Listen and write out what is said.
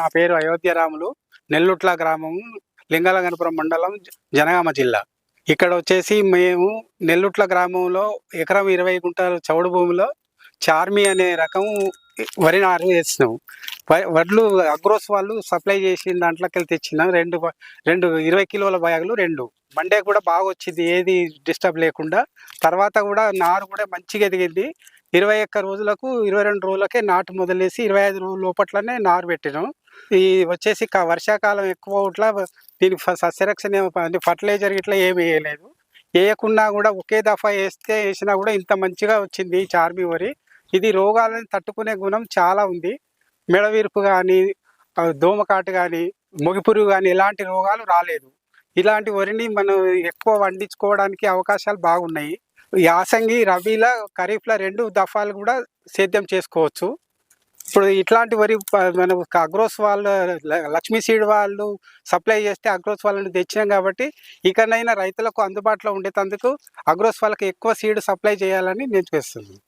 నా పేరు అయోధ్యరాములు నెల్లుట్ల గ్రామం లింగాలగనపురం మండలం జనగామ జిల్లా. ఇక్కడ వచ్చేసి మేము నెల్లుట్ల గ్రామంలో ఎకరం ఇరవై గుంటల చౌడు భూమిలో చార్మి అనే రకం వరి నారు వేసినాం వడ్లు అగ్రోస్ వాళ్ళు సప్లై చేసిన దాంట్లోకి వెళ్ళి రెండు రెండు ఇరవై కిలోల బ్యాగులు రెండు. మండే కూడా బాగా వచ్చింది ఏది డిస్టర్బ్ లేకుండా. తర్వాత కూడా నారు కూడా మంచిగా ఎదిగింది. ఇరవై ఒక్క రోజులకు ఇరవై రెండు రోజులకే నాటు మొదలేసి ఇరవై ఐదు రోజుల లోపట్లనే నారు పెట్టినాం. ఈ వచ్చేసి వర్షాకాలం ఎక్కువ ఇట్లా దీనికి సస్యరక్షణ అంటే ఫర్టిలైజర్ ఇట్లా ఏమి వేయలేదు. వేయకున్నా కూడా ఒకే దఫా వేస్తే వేసినా కూడా ఇంత మంచిగా వచ్చింది ఈ చార్మి వరి. ఇది రోగాలను తట్టుకునే గుణం చాలా ఉంది. మెడవీర్పు కానీ దోమకాటు కానీ మొగిపురుగు కానీ ఎలాంటి రోగాలు రాలేదు. ఇలాంటి వరిని మనం ఎక్కువ వండించుకోవడానికి అవకాశాలు బాగున్నాయి. యాసంగి రబీలా ఖరీఫ్లా రెండు దఫాలు కూడా సేద్యం చేసుకోవచ్చు. ఇప్పుడు ఇట్లాంటి వరి మన మనం అగ్రోస్ వాళ్ళు లక్ష్మీ సీడ్ వాళ్ళు సప్లై చేస్తే అగ్రోస్ వాళ్ళని తెచ్చినాం కాబట్టి ఇకనైనా రైతులకు అందుబాటులో ఉండేటందుకు అగ్రోస్ వాళ్ళకి ఎక్కువ సీడ్ సప్లై చేయాలని నేను చేస్తున్నాను.